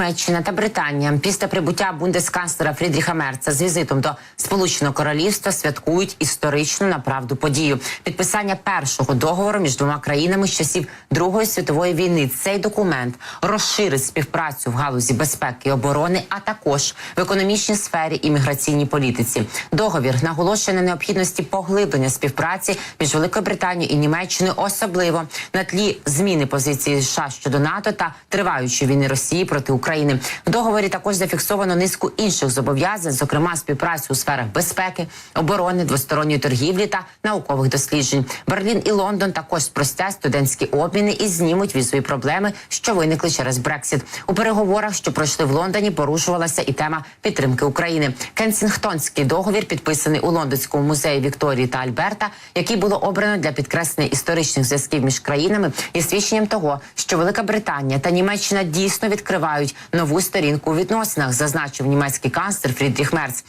Німеччина та Британія після прибуття бундесканцлера Фрідріха Мерца з візитом до Сполученого Королівства святкують історичну направду подію. Підписання першого договору між двома країнами з часів Другої світової війни. Цей документ розширить співпрацю в галузі безпеки і оборони, а також в економічній сфері і міграційній політиці. Договір наголошує на необхідності поглиблення співпраці між Великою Британією і Німеччиною, особливо на тлі зміни позиції США щодо НАТО та триваючої війни Росії проти України. В договорі також зафіксовано низку інших зобов'язань, зокрема співпрацю у сферах безпеки, оборони, двосторонньої торгівлі та наукових досліджень. Берлін і Лондон також спростять студентські обміни і знімуть візові проблеми, що виникли через Брексіт. У переговорах, що пройшли в Лондоні, порушувалася і тема підтримки України. Кенсінгтонський договір, підписаний у лондонському музеї Вікторії та Альберта, який було обрано для підкреслення історичних зв'язків між країнами, є свідченням того, що Велика Британія та Німеччина дійсно відкривають нову сторінку у відносинах, зазначив німецький канцлер Фрідріх Мерц.